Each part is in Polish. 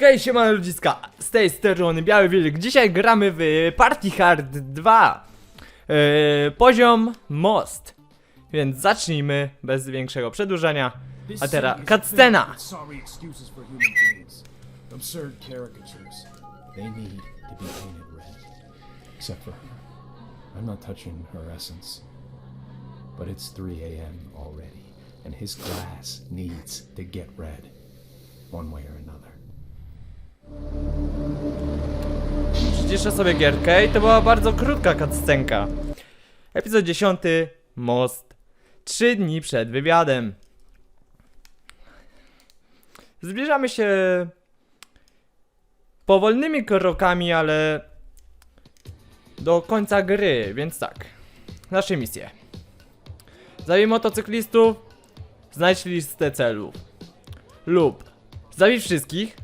Hej, siema ludziska, z tej strony Biały Wilk. Dzisiaj gramy w Party Hard 2. Yy, poziom most. Więc zacznijmy bez większego przedłużenia. A teraz cutscena. Except for her. I'm not touching her essence. But it's 3 a.m. already, and his glass needs to get red. One way or another. Przyciszę sobie gierkę i to była bardzo krótka cutscenka. Epizod 10. Most. Trzy dni przed wywiadem. Zbliżamy się powolnymi krokami, ale do końca gry, więc tak. Nasze misje. Zabij motocyklistów, znajdź listę celów. Lub zabij wszystkich,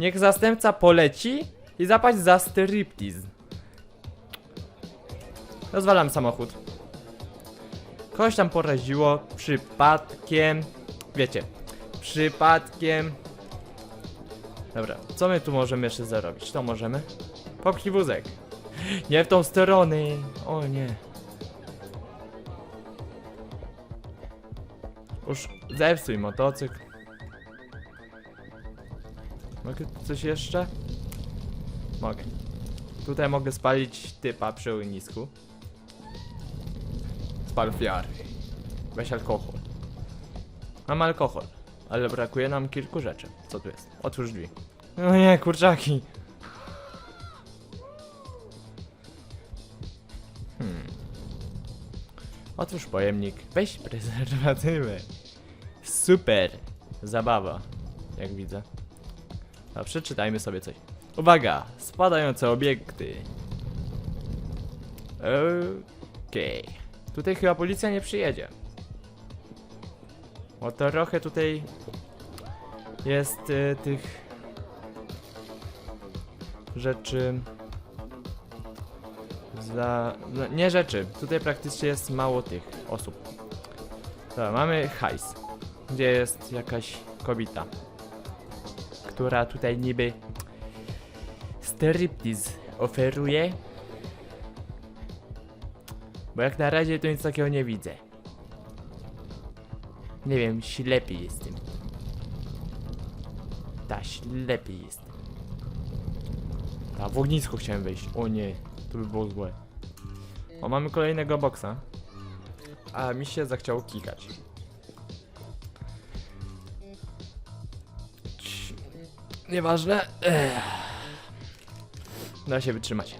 Niech zastępca poleci i zapaść za striptease. Rozwalam samochód. Kogoś tam poraziło przypadkiem. Wiecie, przypadkiem. Dobra, co my tu możemy jeszcze zarobić? To możemy. Popchnij wózek. Nie w tą stronę. O nie. Już zepsuj motocykl. Coś jeszcze? Mogę. Tutaj mogę spalić typa przy ognisku. Spal ofiary. Weź alkohol. Mam alkohol, ale brakuje nam kilku rzeczy. Co tu jest? Otwórz drzwi. No nie, kurczaki. Hmm. Otwórz pojemnik. Weź prezerwatywę. Super. Zabawa. Jak widzę. A przeczytajmy sobie coś. Uwaga! Spadające obiekty. Okej. Tutaj chyba policja nie przyjedzie. Bo trochę tutaj jest y, tych rzeczy za... no, nie rzeczy. Tutaj praktycznie jest mało tych osób. Dobra, mamy hajs. Gdzie jest jakaś kobieta która tutaj niby striptease oferuje. Bo jak na razie to nic takiego nie widzę. Nie wiem, ślepy jestem. Ta, ślepy jestem. Ta, w ognisko chciałem wejść. O nie, to by było złe. O, mamy kolejnego boksa. A mi się zachciało kikać. Nieważne. Ech. Da się wytrzymać.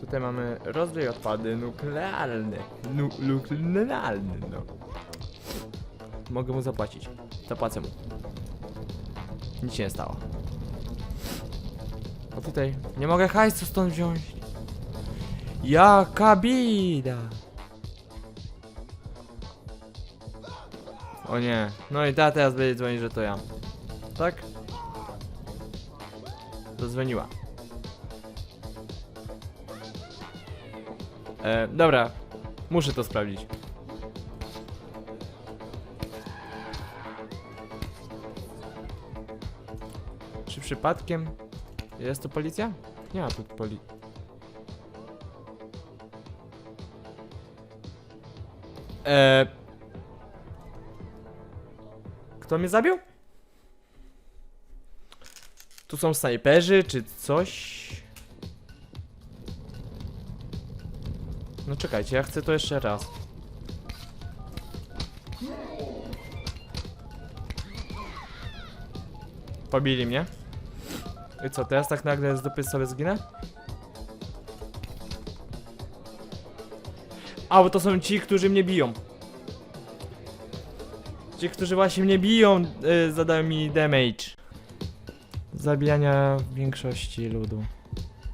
Tutaj mamy rozwój odpady nuklearne. Nu no. Mogę mu zapłacić. Zapłacę mu. Nic się nie stało. A tutaj nie mogę hajsu stąd wziąć. Jaka bida. O nie. No i ta teraz będzie dzwonić, że to ja. Tak? Zadzwoniła. E, dobra. Muszę to sprawdzić. Czy przypadkiem jest to policja? Nie ma tu poli... Eee... Kto mnie zabił? Tu są snajperzy, czy coś? No czekajcie, ja chcę to jeszcze raz. Pobili mnie. I co, teraz tak nagle z dupy sobie zginę? A, bo to są ci, którzy mnie biją. Ci, którzy właśnie mnie biją, y, zadają mi damage. Zabijania większości ludu.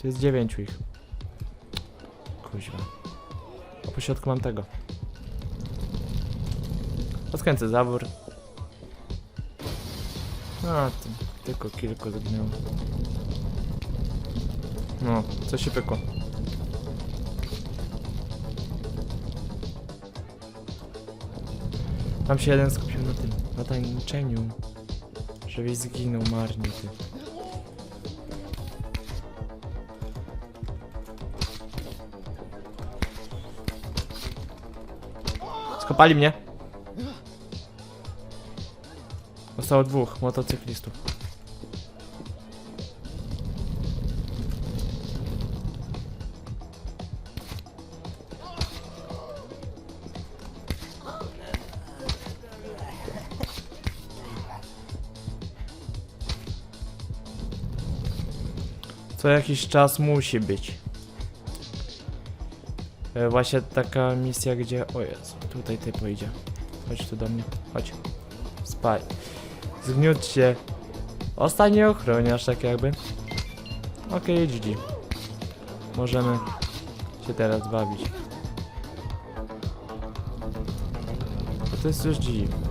Tu jest dziewięciu ich. Kuźwa. A po środku mam tego. Odkręcę zawór. A, ty, tylko kilku zginęło. No, co się pykło. Tam się jeden skupił na tym, na tańczeniu. Żebyś zginął marnie ty. Skopali mnie. Zostało dwóch motocyklistów. Co jakiś czas musi być. E, Właśnie taka misja, gdzie... O Jezu, tutaj ty pójdzie. Chodź tu do mnie, chodź. Spaj. Zgniótł się. Ostatni ochroniarz, tak jakby. Okej, okay, GG. Możemy się teraz bawić. To jest już GG.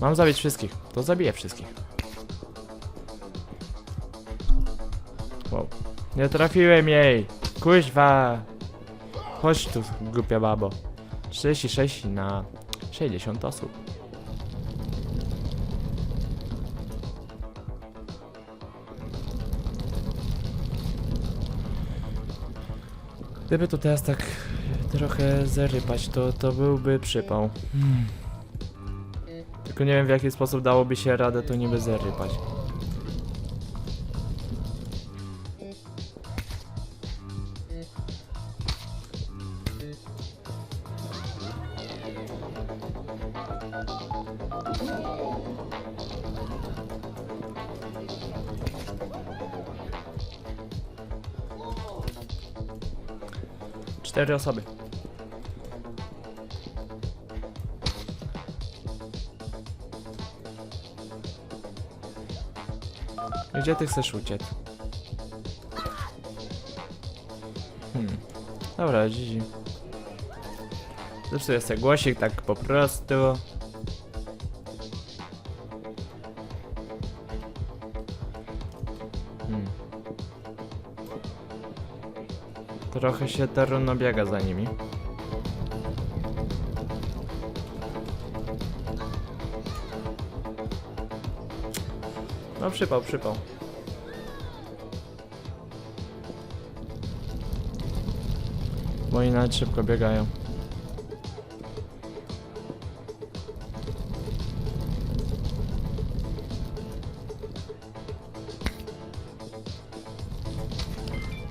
Mam zabić wszystkich. To zabiję wszystkich. Wow. Nie trafiłem jej. Kuźwa. Chodź tu, głupia babo. 36 na 60 osób. Gdyby to teraz tak trochę zarypać, to, to byłby przypał. Hmm. Tylko nie wiem w jaki sposób dałoby się radę to niby zarypać. Cztery osoby. Gdzie ty chcesz uciec? Hmm. Dobra, GG. Zepsuję sobie głosik tak po prostu. Hmm. Trochę się Teruno biega za nimi. No przypał, przypał. Oni nawet szybko biegają.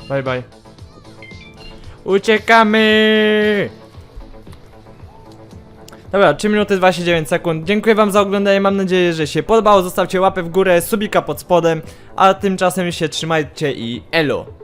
Bye bye. Uciekamy! Dobra, 3 minuty 29 sekund. Dziękuję wam za oglądanie, mam nadzieję, że się podobało. Zostawcie łapę w górę, subika pod spodem, a tymczasem się trzymajcie i elo!